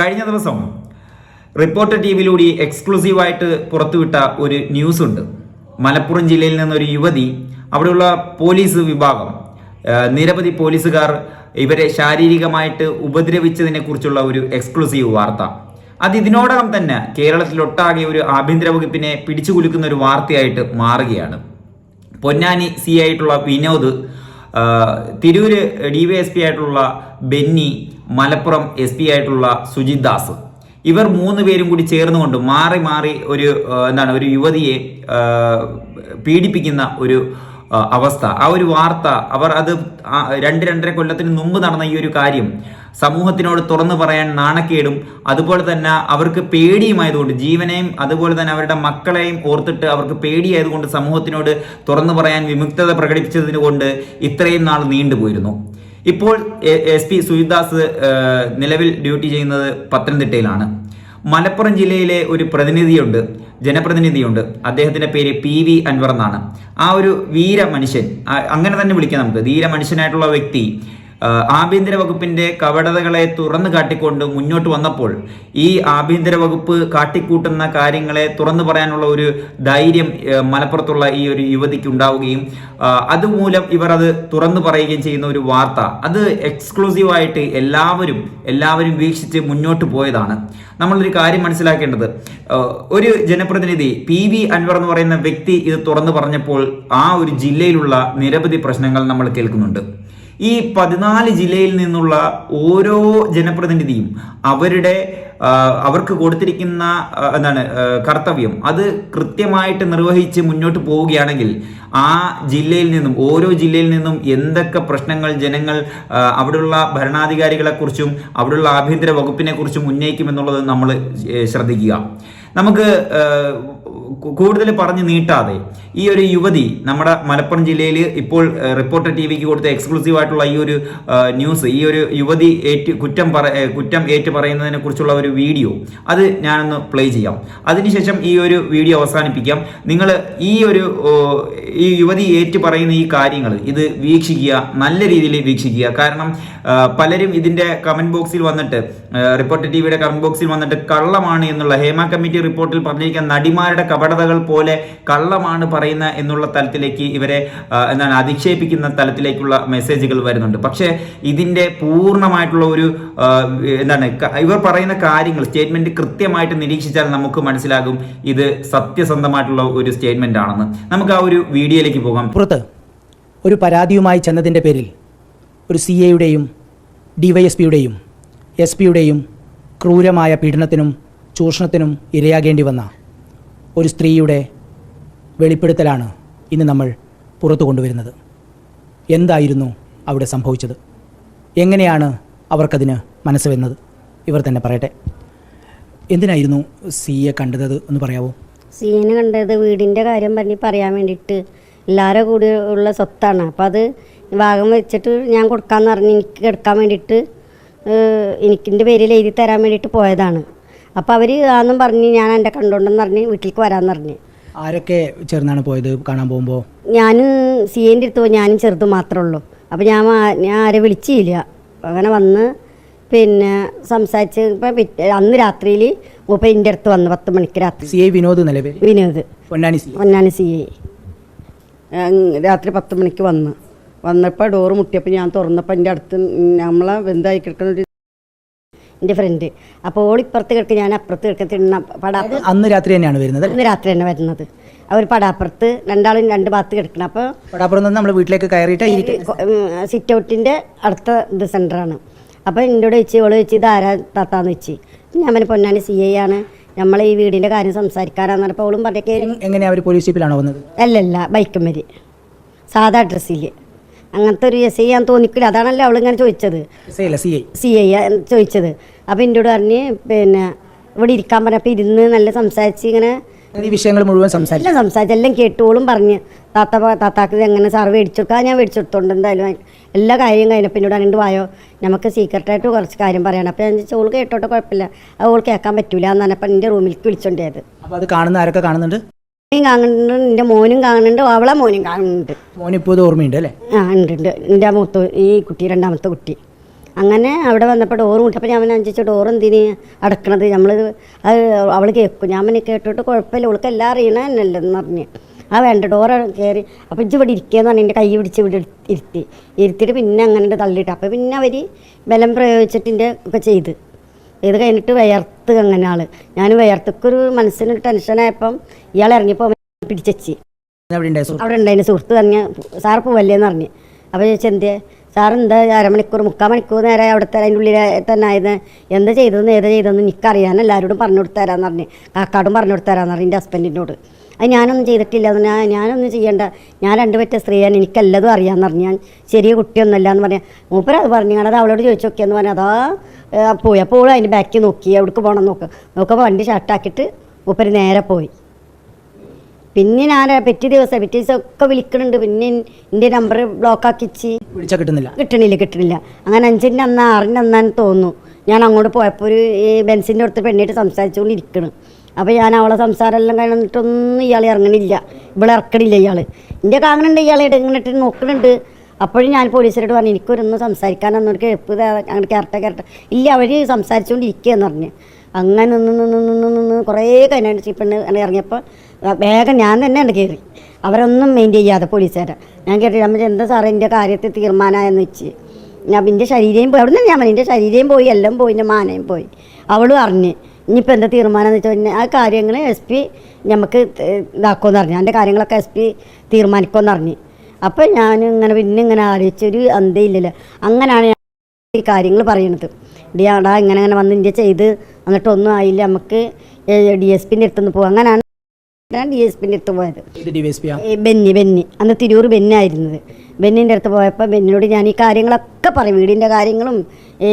കഴിഞ്ഞ ദിവസം reporter T വിയിലൂടെ എക്സ്ക്ലൂസീവായിട്ട് പുറത്തുവിട്ട ഒരു ന്യൂസ് ഉണ്ട് മലപ്പുറം ജില്ലയിൽ നിന്നൊരു യുവതി അവിടെയുള്ള പോലീസ് വിഭാഗം നിരവധി പോലീസുകാർ ഇവരെ ശാരീരികമായിട്ട് ഉപദ്രവിച്ചതിനെ കുറിച്ചുള്ള ഒരു എക്സ്ക്ലൂസീവ് വാർത്ത. അത് ഇതിനോടകം തന്നെ കേരളത്തിലൊട്ടാകെ ഒരു ആഭ്യന്തര വകുപ്പിനെ പിടിച്ചുകുലുക്കുന്ന ഒരു വാർത്തയായിട്ട് മാറുകയാണ്. പൊന്നാനി സി ആയിട്ടുള്ള Vinod Tirur D Y S P ആയിട്ടുള്ള ബെന്നി മലപ്പുറം എസ് പി ആയിട്ടുള്ള സുജിത് ദാസ്. ഇവർ മൂന്ന് പേരും കൂടി ചേർന്നുകൊണ്ട് മാറി മാറി ഒരു എന്താണ് ഒരു യുവതിയെ പീഡിപ്പിക്കുന്ന ഒരു അവസ്ഥ. ആ ഒരു വാർത്ത അവർ അത് രണ്ട് രണ്ടര കൊല്ലത്തിന് മുമ്പ് നടന്ന ഈ ഒരു കാര്യം സമൂഹത്തിനോട് തുറന്നു പറയാൻ നാണക്കേടും. അതുപോലെ തന്നെ അവർക്ക് പേടിയുമായതുകൊണ്ട് ജീവനെയും അതുപോലെ തന്നെ അവരുടെ മക്കളെയും ഓർത്തിട്ട് അവർക്ക് പേടിയായതുകൊണ്ട് സമൂഹത്തിനോട് തുറന്നു പറയാൻ വിമുക്തത പ്രകടിപ്പിച്ചതിന് കൊണ്ട് ഇത്രയും നാൾ നീണ്ടുപോയിരുന്നു. ഇപ്പോൾ എസ് പി സുജിദാസ് നിലവിൽ ഡ്യൂട്ടി ചെയ്യുന്നത് പത്തനംതിട്ടയിലാണ്. മലപ്പുറം ജില്ലയിലെ ഒരു പ്രതിനിധിയുണ്ട് ജനപ്രതിനിധിയുണ്ട്. അദ്ദേഹത്തിന്റെ പേര് പി വി അൻവർ എന്നാണ്. ആ ഒരു വീര മനുഷ്യൻ അങ്ങനെ തന്നെ വിളിക്കാം നമുക്ക്. ധീര മനുഷ്യനായിട്ടുള്ള വ്യക്തി ആഭ്യന്തര വകുപ്പിന്റെ കപടതകളെ തുറന്നു കാട്ടിക്കൊണ്ട് മുന്നോട്ട് വന്നപ്പോൾ ഈ ആഭ്യന്തര വകുപ്പ് കാട്ടിക്കൂട്ടുന്ന കാര്യങ്ങളെ തുറന്നു പറയാനുള്ള ഒരു ധൈര്യം മലപ്പുറത്തുള്ള ഈ ഒരു യുവതിക്ക് ഉണ്ടാവുകയും അതുമൂലം ഇവർ അത് തുറന്നു പറയുകയും ചെയ്യുന്ന ഒരു വാർത്ത. അത് എക്സ്ക്ലൂസീവായിട്ട് എല്ലാവരും എല്ലാവരും വീക്ഷിച്ച് മുന്നോട്ട് പോയതാണ്. നമ്മളൊരു കാര്യം മനസ്സിലാക്കേണ്ടത് ഒരു ജനപ്രതിനിധി പി വി അൻവർ എന്ന് പറയുന്ന വ്യക്തി ഇത് തുറന്നു പറഞ്ഞപ്പോൾ ആ ഒരു ജില്ലയിലുള്ള നിരവധി പ്രശ്നങ്ങൾ നമ്മൾ കേൾക്കുന്നുണ്ട്. ഈ പതിനാല് ജില്ലയിൽ നിന്നുള്ള ഓരോ ജനപ്രതിനിധിയും അവരുടെ അവർക്ക് കൊടുത്തിരിക്കുന്ന എന്താണ് കർത്തവ്യം അത് കൃത്യമായിട്ട് നിർവഹിച്ച് മുന്നോട്ട് പോവുകയാണെങ്കിൽ ആ ജില്ലയിൽ നിന്നും ഓരോ ജില്ലയിൽ നിന്നും എന്തൊക്കെ പ്രശ്നങ്ങൾ ജനങ്ങൾ അവിടെയുള്ള ഭരണാധികാരികളെക്കുറിച്ചും അവിടെയുള്ള ആഭ്യന്തര വകുപ്പിനെ കുറിച്ചും ഉന്നയിക്കുമെന്നുള്ളത് നമ്മൾ ശ്രദ്ധിക്കുക. നമുക്ക് കൂടുതൽ പറഞ്ഞു നീട്ടാതെ. ഈ ഒരു യുവതി നമ്മുടെ മലപ്പുറം ജില്ലയിൽ ഇപ്പോൾ റിപ്പോർട്ടർ ടി വിക്ക് കൊടുത്ത എക്സ്ക്ലൂസീവ് ആയിട്ടുള്ള ഈ ഒരു ന്യൂസ് ഈ ഒരു യുവതി ഏറ്റ് കുറ്റം പറ കുറ്റം ഏറ്റു പറയുന്നതിനെ കുറിച്ചുള്ള ഒരു വീഡിയോ അത് ഞാനൊന്ന് പ്ലേ ചെയ്യാം. അതിനുശേഷം ഈ ഒരു വീഡിയോ അവസാനിപ്പിക്കാം. നിങ്ങൾ ഈ ഒരു ഈ യുവതി ഏറ്റു പറയുന്ന ഈ കാര്യങ്ങൾ ഇത് വീക്ഷിക്കുക നല്ല രീതിയിൽ വീക്ഷിക്കുക. കാരണം പലരും ഇതിന്റെ കമന്റ് ബോക്സിൽ വന്നിട്ട് റിപ്പോർട്ടർ ടി വിയുടെ കമന്റ് ബോക്സിൽ വന്നിട്ട് കള്ളമാണ് എന്നുള്ള ഹേമ കമ്മിറ്റി റിപ്പോർട്ടിൽ പറഞ്ഞിരിക്കുന്ന നടിമാരുടെ കപടതകൾ പോലെ കള്ളമാണ് പറയുന്ന എന്നുള്ള തലത്തിലേക്ക് ഇവരെ എന്താണ് അധിക്ഷേപിക്കുന്ന തലത്തിലേക്കുള്ള മെസ്സേജുകൾ വരുന്നുണ്ട്. പക്ഷേ ഇതിന്റെ പൂർണമായിട്ടുള്ള ഒരു എന്താണ് ഇവർ പറയുന്ന കാര്യങ്ങൾ സ്റ്റേറ്റ്മെന്റ് കൃത്യമായിട്ട് നിരീക്ഷിച്ചാൽ നമുക്ക് മനസ്സിലാകും ഇത് സത്യസന്ധമായിട്ടുള്ള ഒരു സ്റ്റേറ്റ്മെന്റ് ആണെന്ന്. നമുക്ക് ആ ഒരു വീഡിയോയിലേക്ക് പോകാം. പുറത്ത് ഒരു പരാതിയുമായി ചെന്നതിന്റെ പേരിൽ ഒരു സി എയുടെയും ഡി വൈ എസ് പിയുടെയും എസ് പിയുടെയും ക്രൂരമായ പീഡനത്തിനും ചൂഷണത്തിനും ഇരയാകേണ്ടി വന്ന ഒരു സ്ത്രീയുടെ വെളിപ്പെടുത്തലാണ് ഇന്ന് നമ്മൾ പുറത്തു കൊണ്ടുവരുന്നത്. എന്തായിരുന്നു അവിടെ സംഭവിച്ചത്? എങ്ങനെയാണ് അവർക്കതിന് മനസ്സ് വന്നത്? ഇവർ തന്നെ പറയട്ടെ. എന്തിനായിരുന്നു സിയെ കണ്ടത് എന്ന് പറയാമോ സീന് കണ്ടത് വീടിന്റെ കാര്യം പറഞ്ഞ് പറയാൻ വേണ്ടിയിട്ട് എല്ലാവരും കൂടി ഉള്ള സ്വത്താണ്. അപ്പോൾ അത് ഭാഗം വെച്ചിട്ട് ഞാൻ കൊടുക്കാമെന്ന് പറഞ്ഞ് എനിക്ക് കിടക്കാൻ വേണ്ടിയിട്ട് എനിക്കിന്റെ പേരിൽ എഴുതി തരാൻ വേണ്ടിയിട്ട് പോയതാണ്. അപ്പോൾ അവർ ആന്നും പറഞ്ഞ് ഞാൻ എന്റെ കണ്ടോണ്ടെന്ന് പറഞ്ഞ് വീട്ടിലേക്ക് വരാമെന്ന് പറഞ്ഞ്. ആരൊക്കെ ചേർന്നാണ് പോയത് കാണാൻ പോകുമ്പോൾ ഞാൻ സി എന്റെ അടുത്ത് പോയി ഞാനും ചെറുത് മാത്രമേ ഉള്ളൂ. അപ്പോൾ ഞാൻ ഞാൻ ആരെ വിളിച്ചില്ല. അങ്ങനെ വന്ന് പിന്നെ സംസാരിച്ച് ഇപ്പം അന്ന് രാത്രിയിൽ മൂപ്പ എന്റെ അടുത്ത് വന്ന് പത്ത് മണിക്ക് രാത്രി. സി ഐ വിനോദ് നിലവിൽ വിനോദ്. പൊന്നാനി പൊന്നാനി സി ഐ രാത്രി പത്ത് മണിക്ക് വന്ന്. വന്നപ്പോൾ ഡോറ് മുട്ടിയപ്പോൾ ഞാൻ തുറന്നപ്പോൾ എന്റെ അടുത്ത് നമ്മളെ ബന്ധായി കിടക്കുന്ന ഒരു എന്റെ ഫ്രണ്ട് അപ്പോൾ ഓളിപ്പുറത്ത് കിടക്കുക ഞാൻ അപ്പുറത്ത് കിടക്കുന്ന പടാപ്പുറത്ത് അന്ന് രാത്രി തന്നെയാണ് വരുന്നത് അന്ന് രാത്രി തന്നെ വരുന്നത്. അവർ പടാപ്പുറത്ത് രണ്ടാളും രണ്ട് ഭാഗത്ത് കിടക്കണം. അപ്പോൾ പടാപ്പുറം നിന്ന് നമ്മൾ വീട്ടിലേക്ക് കയറിയിട്ട് സിറ്റ് ഔട്ടിന്റെ അടുത്ത ഇത് സെന്ററാണ് അപ്പോൾ എന്നോട് വെച്ച് ഓൾ വെച്ച് ഇത് ആരാ താത്താന്ന് വെച്ച് ഞാൻ പിന്നെ പൊന്നാനി സി ഐ ആണ്. നമ്മൾ ഈ വീടിന്റെ കാര്യം സംസാരിക്കാനാന്ന് പറഞ്ഞപ്പോൾ ഓളും പറഞ്ഞ കയറി എങ്ങനെയാ അവർ പോലീസ് ജീപ്പിലാണോ വന്നത്? അല്ലല്ല ബൈക്കും വരി സാധാ ഡ്രസ്സിൽ അങ്ങനത്തെ ഒരു എസ് ഐ ഞാൻ തോന്നിക്കില്ല. അതാണല്ലോ അവളിങ്ങനെ ചോദിച്ചത്. സി ഐ ചോദിച്ചത്. അപ്പോൾ എന്നോട് പറഞ്ഞ് പിന്നെ ഇവിടെ ഇരിക്കാൻ പറഞ്ഞപ്പോൾ ഇരുന്ന് നല്ല സംസാരിച്ച് ഇങ്ങനെ വിഷയങ്ങൾ മുഴുവൻ സംസാരിച്ചു. എല്ലാം സംസാരിച്ച് എല്ലാം കേട്ടോളും പറഞ്ഞ്. താത്ത താത്താക്ക് എങ്ങനെ സാർ മേടിച്ചു കൊടുക്കുക ഞാൻ മേടിച്ചു കൊടുത്തോണ്ട് എന്തായാലും എല്ലാ കാര്യം കഴിഞ്ഞപ്പോൾ എന്നോട് അങ്ങോട്ട് വായോ. നമുക്ക് സീക്രട്ടായിട്ട് കുറച്ച് കാര്യം പറയണം. അപ്പോൾ ഞാൻ ഓൾ കേട്ടോട്ടെ കുഴപ്പമില്ല. അത് ഓൾ കേൾക്കാൻ പറ്റൂല എന്ന് പറഞ്ഞപ്പോൾ എന്റെ റൂമിലേക്ക് വിളിച്ചോണ്ടേത് അപ്പോൾ അത് കാണുന്ന ആരൊക്കെ കാണുന്നുണ്ട്? നീ കാണുന്നുണ്ട് എന്റെ മോനും കാണുന്നുണ്ട് അവളെ മോനും കാണുന്നുണ്ട്. മോനിപ്പോ ഇത് ഓർമ്മയുണ്ട് അല്ലേ? ആ ഉണ്ട് ഉണ്ട്. എന്റെ മൂത്ത ഈ കുട്ടി രണ്ടാമത്തെ കുട്ടി. അങ്ങനെ അവിടെ വന്നപ്പോൾ ഡോറ് മുട്ടി ഞാൻ അവനെ അഞ്ചിച്ച് ഡോറ് എന്തിന് അടക്കണത്? നമ്മൾ അത് അവൾ കേൾക്കും ഞാൻ പിന്നെ കേട്ടിട്ട് കുഴപ്പമില്ല അവൾക്ക് എല്ലാം അറിയണ എന്നല്ലെന്ന് പറഞ്ഞ്. ആ വേണ്ട ഡോറ് കയറി അപ്പോൾ ഇജ്ജ് ഇവിടെ ഇരിക്കുകയെന്ന് പറഞ്ഞ്. എന്റെ കൈ പിടിച്ച് ഇവിടെ ഇരുത്തി. ഇരുത്തിയിട്ട് പിന്നെ അങ്ങനെ തള്ളിയിട്ട്. അപ്പോൾ പിന്നെ അവർ ബലം പ്രയോഗിച്ചിട്ടിന്റെ ഒക്കെ ചെയ്ത്. ഇത് കഴിഞ്ഞിട്ട് വിയർത്ത് അങ്ങനെ ആൾ. ഞാൻ വിയർത്തൊക്കൊരു മനസ്സിന് ടെൻഷനായപ്പം ഇയാൾ ഇറങ്ങിയപ്പോൾ പിടിച്ചെച്ചി അവിടെ ഉണ്ടായിന് സുഹൃത്ത്? അവിടെ ഉണ്ടായിരുന്നു സുഹൃത്ത് പറഞ്ഞ് സാർ പോവല്ലേന്ന് പറഞ്ഞ്. അപ്പോൾ ചോദിച്ചാൽ എന്തേ? സാർ എന്താ? അരമണിക്കൂർ മുക്കാൽ മണിക്കൂർ നേരെ അവിടുത്തെ അതിന്റെ ഉള്ളിൽ തന്നെ ആയിരുന്നു? എന്താ ചെയ്തതെന്ന് ഏതാ ചെയ്തതെന്ന് എനിക്കറിയാൻ എല്ലാവരോടും പറഞ്ഞു കൊടുത്തരാന്ന് പറഞ്ഞ്. കാക്കാടും പറഞ്ഞു കൊടുത്തരാന്ന് പറഞ്ഞു എന്റെ ഹസ്ബൻഡിനോട് അത് ഞാനൊന്നും ചെയ്തിട്ടില്ല. എന്ന് ഞാൻ ഞാനൊന്നും ചെയ്യണ്ട. ഞാൻ രണ്ട് പറ്റ സ്ത്രീയാണ്. എനിക്കെല്ലതും അറിയാമെന്ന് പറഞ്ഞു ഞാൻ ചെറിയ കുട്ടിയൊന്നുമല്ല എന്ന് പറഞ്ഞാൽ മൂപ്പര അത് പറഞ്ഞു. ഞാനത് അവളോട് ചോദിച്ചു നോക്കിയെന്ന് പറഞ്ഞു. അതാ പോയി അപ്പോൾ അതിന്റെ ബാക്കിൽ നോക്കി. എവിടേക്ക് പോകണം നോക്ക്. നോക്കുമ്പോൾ വണ്ടി ഷർട്ടാക്കിയിട്ട് മൂപ്പര് നേരെ പോയി. പിന്നെ ഞാൻ പിറ്റേ ദിവസം പിറ്റേ ദിവസം ഒക്കെ വിളിക്കണുണ്ട്. പിന്നെ എന്റെ നമ്പർ ബ്ലോക്ക് ആക്കിച്ച് വിളിച്ചാൽ കിട്ടുന്നില്ല. കിട്ടണില്ല കിട്ടണില്ല. അങ്ങനെ അഞ്ചിന്റെ അന്ന് ആറിന്റെ അന്നാന്ന് തോന്നുന്നു. ഞാൻ അങ്ങോട്ട് പോയപ്പോൾ ഒരു ഈ ബെൻസിന്റെ അടുത്ത് പെണ്ണിട്ട് സംസാരിച്ചുകൊണ്ടിരിക്കണം. അപ്പോൾ ഞാൻ അവളെ സംസാരം എല്ലാം കഴിഞ്ഞിട്ടൊന്നും ഇയാൾ ഇറങ്ങണില്ല. ഇവിടെ ഇറക്കണില്ല ഇയാൾ എന്റെ കാണുന്നുണ്ട് ഇയാളെ ഇടങ്ങിട്ട് നോക്കുന്നുണ്ട് അപ്പോഴും ഞാൻ പോലീസിനോട് പറഞ്ഞു എനിക്കൊരൊന്നും സംസാരിക്കാനൊന്നും ഒരു കേപ്പ് അങ്ങനെ കയറട്ടെ കയറട്ടെ ഇല്ല അവർ സംസാരിച്ചുകൊണ്ടിരിക്കുകയെന്ന് പറഞ്ഞ്. അങ്ങനെ നിന്ന് നിന്ന് നിന്ന് നിന്ന് കുറേ കഴിഞ്ഞിട്ട് ചീപ്പണ് ഇറങ്ങിയപ്പോൾ വേഗം ഞാൻ തന്നെ ഉണ്ട് കയറി അവരൊന്നും മെയിന്റെയിൻ ചെയ്യാതെ പോലീസുകാരെ. ഞാൻ കേട്ടി നമ്മൾ എന്താ സാറേ എന്റെ കാര്യത്തിൽ തീരുമാനമായെന്ന് വെച്ച്? ഞാൻ എന്റെ ശരീരം പോയി. അവിടെ നിന്ന് ഞാൻ എന്റെ ശരീരം പോയി എല്ലാം പോയി എന്റെ മാനയും പോയി. അവളും അറിഞ്ഞ്. ഇനിയിപ്പോൾ എന്താ തീരുമാനം എന്ന് വെച്ചാൽ ആ കാര്യങ്ങൾ എസ് പി നമുക്ക് ഇതാക്കുമെന്ന് പറഞ്ഞു. എന്റെ കാര്യങ്ങളൊക്കെ എസ് പി തീരുമാനിക്കുമെന്ന് പറഞ്ഞു. അപ്പോൾ ഞാൻ ഇങ്ങനെ പിന്നെ ഇങ്ങനെ ആലോചിച്ചൊരു അന്തയില്ലല്ലോ അങ്ങനെയാണ് ഞാൻ ഈ കാര്യങ്ങൾ പറയണത്. ഡി ആടാ ഇങ്ങനെ അങ്ങനെ വന്ന് ഇന്ത്യ ചെയ്ത് എന്നിട്ടൊന്നും ആയില്ല. നമുക്ക് ഡി എസ് പിന്റെ അടുത്തുനിന്ന് പോകും അങ്ങനെയാണ് ഡി എസ് പിന്റെ അടുത്ത് പോയത്. ബെന്നി ബെന്നി. അന്ന് തിരൂർ ബെന്നി ആയിരുന്നത്. ബെന്നിന്റെ അടുത്ത് പോയപ്പോൾ ബെന്നിനോട് ഞാൻ ഈ കാര്യങ്ങളൊക്കെ പറയും. വീടിന്റെ കാര്യങ്ങളും ഈ